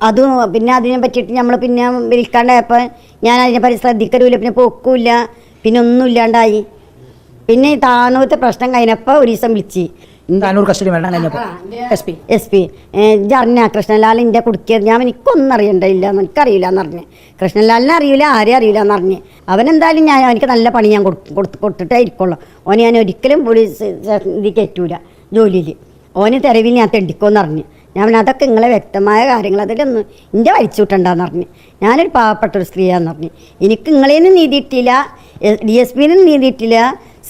അത് പിന്നെ അതിനെ പറ്റിയിട്ട് നമ്മൾ പിന്നെ വിൽക്കാണ്ടായപ്പോൾ ഞാൻ അതിനെ പറ്റി ശ്രദ്ധിക്കലുമില്ല പിന്നെ പൊക്കൂല്ല പിന്നെ ഒന്നും ഇല്ലാണ്ടായി പിന്നെ ഈ താനൂത്തെ പ്രശ്നം കഴിഞ്ഞപ്പോൾ ഒരു ദിവസം വിളിച്ച്. താനൂർ കസ്റ്റഡി വേണ്ട കഴിഞ്ഞപ്പോൾ S P. S P. ജറിഞ്ഞ Krishnalal എന്റെ കുടുക്കിയത് ഞാൻ എനിക്കൊന്നും അറിയണ്ടില്ല എനിക്കറിയില്ല എന്ന് പറഞ്ഞ്. കൃഷ്ണലാലിനെ അറിയില്ല ആരെയും അറിയില്ല എന്ന് പറഞ്ഞ്. അവനെന്തായാലും ഞാൻ അവനിക്ക് നല്ല പണി ഞാൻ കൊടു- കൊടുത്ത് കൊടുത്തിട്ടേ ഇരിക്കുള്ളൂ ഓനെ ഞാൻ ഒരിക്കലും പോലീസ് ഇത് കയറ്റൂല ജോലിയിൽ ഓന് തെരവിൽ ഞാൻ തെണ്ടിക്കോന്ന് പറഞ്ഞ്. ഞാൻ അതൊക്കെ നിങ്ങളെ വ്യക്തമായ കാര്യങ്ങൾ അതിലൊന്നും ഇന്ത്യ വലിച്ചു വിട്ടണ്ടെന്ന് പറഞ്ഞ്. ഞാനൊരു പാവപ്പെട്ട ഒരു സ്ത്രീയാന്ന് പറഞ്ഞു. എനിക്ക് നിങ്ങളേന്ന് നീതി കിട്ടിയില്ല ഡി എസ് പിന്നും നീതി കിട്ടിയില്ല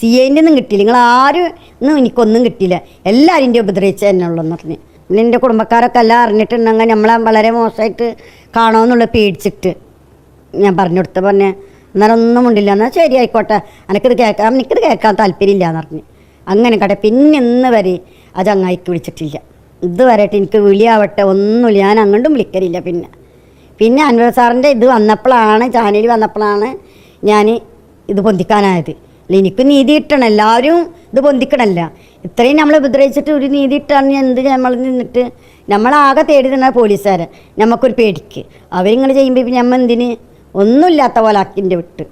സി എന്റെ ഒന്നും കിട്ടിയില്ല. നിങ്ങൾ ആരും ഒന്നും എനിക്കൊന്നും കിട്ടിയില്ല. എല്ലാവരും എന്റെ ഉപദ്രവിച്ച തന്നെ ഉള്ളെന്ന് പറഞ്ഞ്. എന്റെ കുടുംബക്കാരൊക്കെ എല്ലാം അറിഞ്ഞിട്ടുണ്ടെങ്കിൽ നമ്മളെ വളരെ മോശമായിട്ട് കാണുമെന്നുള്ള പേടിച്ചിട്ട് ഞാൻ പറഞ്ഞു കൊടുത്ത പറഞ്ഞ് ഒന്നും ഉണ്ടില്ല എന്നാൽ ശരി ആയിക്കോട്ടെ. എനിക്കിത് കേൾക്കാൻ എനിക്കിത് കേൾക്കാൻ താല്പര്യമില്ല എന്ന് പറഞ്ഞു. അങ്ങനെ കട്ടെ പിന്നെ ഇന്ന് വരെ ആ ചങ്ങായിക്ക് വിളിച്ചിട്ടില്ല. ഇതുവരെയായിട്ട് എനിക്ക് വിളിയാവട്ടെ ഒന്നുമില്ല ഞാൻ അങ്ങോട്ടും വിളിക്കലില്ല പിന്നെ. പിന്നെ അൻവർ സാറിന്റെ ഇത് വന്നപ്പോഴാണ് ചാനലിൽ വന്നപ്പോഴാണ് ഞാൻ ഇത് പൊന്തിക്കാനായത്. അല്ല എനിക്ക് നീതി കിട്ടണം. എല്ലാവരും ഇത് പൊന്തിക്കണമല്ല ഇത്രയും നമ്മളെ ഉപദ്രവിച്ചിട്ട് ഒരു നീതി കിട്ടാൻ എന്ത് നമ്മൾ നിന്നിട്ട്? നമ്മളാകെ തേടി നിന്ന പോലീസുകാരെ. നമുക്കൊരു പേടിക്ക്. അവരിങ്ങനെ ചെയ്യുമ്പോൾ ഇപ്പം നമ്മൾ എന്തിന്? ഒന്നുമില്ലാത്ത പോലെ അക്കിന്റെ വിട്ട്.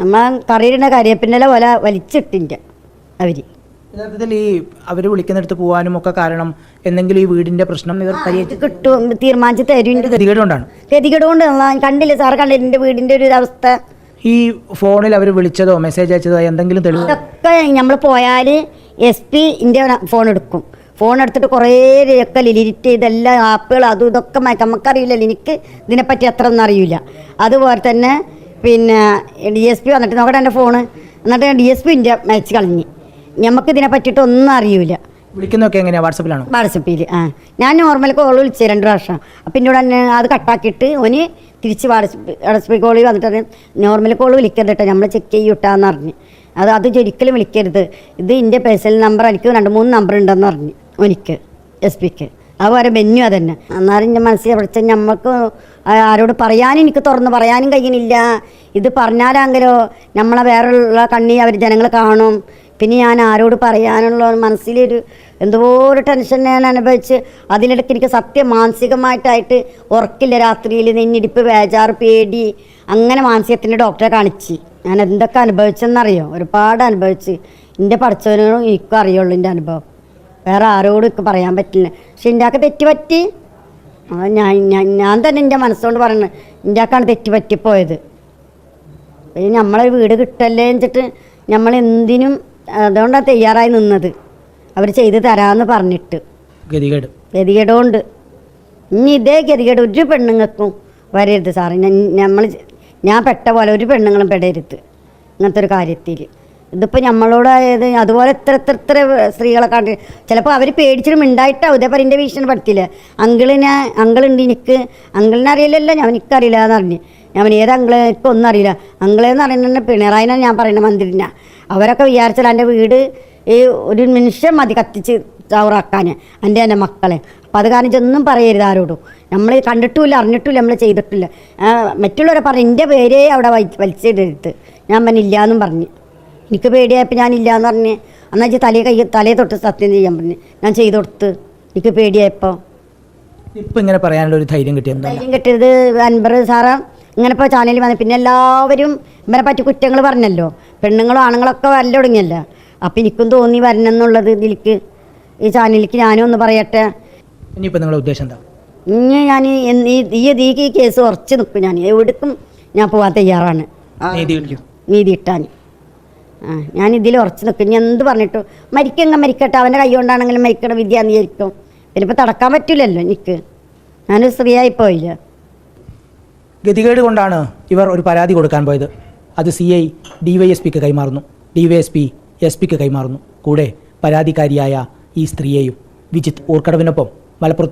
നമ്മൾ കറിയിടുന്ന കരിയപ്പിന്റെ പോലെ വലിച്ചിട്ടിന്റെ അവർ യഥാർത്ഥത്തിൽ ഈ അവർ വിളിക്കുന്നിടത്ത് പോകാനും ഒക്കെ കാരണം എന്തെങ്കിലും ഈ വീടിന്റെ പ്രശ്നം ഇവർ കിട്ടും. തീരുമാനിച്ച് തരും ഗതികേട് കൊണ്ടാണ്. കണ്ടില്ല കൊണ്ട് കണ്ടില്ലേ സാർ കണ്ടില്ല? എന്റെ വീടിന്റെ ഒരു അവസ്ഥ. ഈ ഫോണിൽ അവർ വിളിച്ചതോ മെസ്സേജ് അയച്ചതോ എന്തെങ്കിലും തെളിവ്? ഇതൊക്കെ നമ്മൾ പോയാൽ എസ് പി ഇന്റെ ഫോൺ എടുക്കും. ഫോൺ എടുത്തിട്ട് കുറേ ഒക്കെ ലിലിറ്റ് ഇതെല്ലാം ആപ്പുകൾ അതും ഇതൊക്കെ നമുക്കറിയില്ല നമുക്കറിയില്ലല്ലോ എനിക്ക് ഇതിനെപ്പറ്റി അത്ര ഒന്നും അറിയില്ല. അതുപോലെ തന്നെ പിന്നെ ഡി എസ് പി വന്നിട്ട് നോക്കട്ടെ എന്റെ ഫോണ് എന്നിട്ട് ഡി എസ് പി ഇന്റെ അയച്ച് കളഞ്ഞ്. നമുക്ക് ഇതിനെ പറ്റിയിട്ട് ഒന്നും അറിയില്ല വിളിക്കുന്നൊക്കെ എങ്ങനെയാ? വാട്സപ്പിലാണോ? വാട്സപ്പിൽ ആ. ഞാൻ നോർമൽ കോൾ വിളിച്ചു രണ്ട് പ്രാവശ്യം. അപ്പം എന്നോട് തന്നെ അത് കട്ടാക്കിയിട്ട് ഓന് തിരിച്ച് വാട്സപ്പ് കോളിൽ വന്നിട്ട് നോർമൽ കോൾ വിളിക്കരുത് കേട്ടോ നമ്മൾ ചെക്ക് ചെയ്യൂട്ടാന്ന് പറഞ്ഞു. അത് അത് ഒരിക്കലും വിളിക്കരുത്. ഇത് എന്റെ പേഴ്സണൽ നമ്പർ എനിക്ക് രണ്ട് മൂന്ന് നമ്പർ ഉണ്ടെന്ന് പറഞ്ഞു എനിക്ക് എസ് പിക്ക് അതുപോലെ ബെന്നു അതന്നെ. അന്നേരം എന്റെ മനസ്സിൽ വിളിച്ച നമുക്ക് ആരോട് പറയാനും എനിക്ക് തുറന്ന് പറയാനും കഴിയുന്നില്ല ഇത് പറഞ്ഞാലാങ്കിലോ നമ്മളെ വേറെയുള്ള കണ്ണി അവർ ജനങ്ങൾ കാണും. പിന്നെ ഞാൻ ആരോട് പറയാനുള്ള മനസ്സിലൊരു എന്തോ ഒരു ടെൻഷൻ ഞാൻ അനുഭവിച്ച്. അതിനിടയ്ക്ക് എനിക്ക് സത്യം മാനസികമായിട്ടായിട്ട് ഉറക്കില്ല. രാത്രിയിൽ നെഞ്ഞിടിപ്പ് വേജാറ് പേടി അങ്ങനെ മാനസികത്തിന്റെ ഡോക്ടറെ കാണിച്ച്. ഞാൻ എന്തൊക്കെ അനുഭവിച്ചെന്നറിയോ? ഒരുപാട് അനുഭവിച്ച്. എന്റെ പഠിച്ചവനോടും എനിക്കും അറിയുള്ളൂ എന്റെ അനുഭവം. വേറെ ആരോടും എനിക്ക് പറയാൻ പറ്റില്ല. പക്ഷെ എന്റെ ആൾക്ക് തെറ്റ് പറ്റി ഞാൻ ഞാൻ തന്നെ എന്റെ മനസ്സുകൊണ്ട് പറയുന്നത് എന്റെ ആക്കാണ് തെറ്റ് പറ്റിപ്പോയത് നമ്മളെ വീട് കിട്ടല്ലേ എന്നിട്ട് നമ്മൾ എന്തിനും അതുകൊണ്ടാണ് തയ്യാറായി നിന്നത്. അവർ ചെയ്ത് തരാമെന്ന് പറഞ്ഞിട്ട്. ഗതികേട്. ഗതികേടുകൊണ്ട് ഇനി ഇതേ ഗതികേട് ഒരു പെണ്ണുങ്ങൾക്കും വരരുത് സാറ്. നമ്മൾ ഞാൻ പെട്ട പോലെ ഒരു പെണ്ണുങ്ങളും പെടരുത്. ഇങ്ങനത്തെ ഒരു കാര്യത്തിൽ ഇതിപ്പോൾ നമ്മളോടായത് അതുപോലെ ഇത്ര ഇത്ര ഇത്ര സ്ത്രീകളെ കണ്ട് ചിലപ്പോൾ അവർ പേടിച്ചിട്ട് മിണ്ടായിട്ടാവും. ഇതേപോലെ എന്റെ ഭീഷണി പഠിത്തില്ല അങ്കിളിനെ അങ്കിളുണ്ട് എനിക്ക് അങ്കിളിനെ അറിയില്ലല്ലോ ഞാൻ എനിക്കറിയില്ല എന്ന് പറഞ്ഞു. ഞാൻ ഏത് അങ്കിളെ? എനിക്കൊന്നും അറിയില്ല. അങ്കിളെന്ന് പറയുന്നത് പിണറായിനാണ് ഞാൻ പറയുന്ന മന്ത്രിനാണ് അവരൊക്കെ വിചാരിച്ചാൽ എന്റെ വീട് ഈ ഒരു നിമിഷം മതി കത്തിച്ച് ചവറാക്കാൻ എന്റെ എന്റെ മക്കളെ. അപ്പം അത് കാരണം ഇതൊന്നും പറയരുത് ആരോടും. നമ്മൾ കണ്ടിട്ടുമില്ല അറിഞ്ഞിട്ടില്ല നമ്മൾ ചെയ്തിട്ടില്ല. മറ്റുള്ളവരെ പറഞ്ഞു എന്റെ പേരേ അവിടെ വലിച്ച് വലിച്ചിടരുത്. ഞാൻ പറഞ്ഞില്ല എന്നും പറഞ്ഞു. എനിക്ക് പേടിയായപ്പോൾ ഞാനില്ല എന്ന് പറഞ്ഞ്. എന്നാൽ വെച്ചാൽ തലയെ കൈ തലയെ തൊട്ട് സത്യം ചെയ്യാൻ പറഞ്ഞു. ഞാൻ ചെയ്തു കൊടുത്ത്. എനിക്ക് പേടിയായപ്പോൾ ഇപ്പം ഇങ്ങനെ പറയാനുള്ള ഒരു ധൈര്യം കിട്ടിയത് ധൈര്യം കിട്ടിയത് അൻപർ സാറ്. ഇങ്ങനെ ഇപ്പോൾ ചാനലിൽ വന്നു പിന്നെ എല്ലാവരും ഇവരെ പറ്റി കുറ്റങ്ങൾ പറഞ്ഞല്ലോ. പെണ്ണുങ്ങളും ആണുങ്ങളൊക്കെ വല്ല തുടങ്ങിയല്ലോ. അപ്പം എനിക്കും തോന്നി വരണം എന്നുള്ളത് ഇതിലേക്ക് ഈ ചാനലിലേക്ക് ഞാനും ഒന്ന് പറയട്ടെ. ഇനിയിപ്പോൾ നിങ്ങളുടെ ഉദ്ദേശം എന്താ? ഇനി ഞാൻ ഈ ഈ കേസ് ഉറച്ചു നിൽക്കും ഞാൻ. എവിടേക്കും ഞാൻ പോകാൻ തയ്യാറാണ്. നീതി ഇട്ടാൻ കിട്ടാൻ. ആ ഞാൻ ഇതിൽ ഉറച്ച് നിൽക്കും ഇനി എന്ത് പറഞ്ഞിട്ടു മരിക്കങ്ങ മരിക്കട്ടെ. അവന്റെ കൈ കൊണ്ടാണെങ്കിലും മരിക്കണ വിദ്യ എന്ന് വിചാരിക്കും. പിന്നെ ഇപ്പം തടക്കാൻ പറ്റില്ലല്ലോ എനിക്ക്. ഞാനൊരു സ്ത്രീയായി പോയില്ല. ഗതികേട് കൊണ്ടാണ് ഇവർ ഒരു പരാതി കൊടുക്കാൻ പോയത്. അത് C I D Y S പിക്ക് കൈമാറുന്നു. D Y S P S പിക്ക് കൈമാറുന്നു. കൂടെ പരാതിക്കാരിയായ ഈ സ്ത്രീയെയും വിജിത് ഊർക്കടവിനൊപ്പം മലപ്പുറത്ത്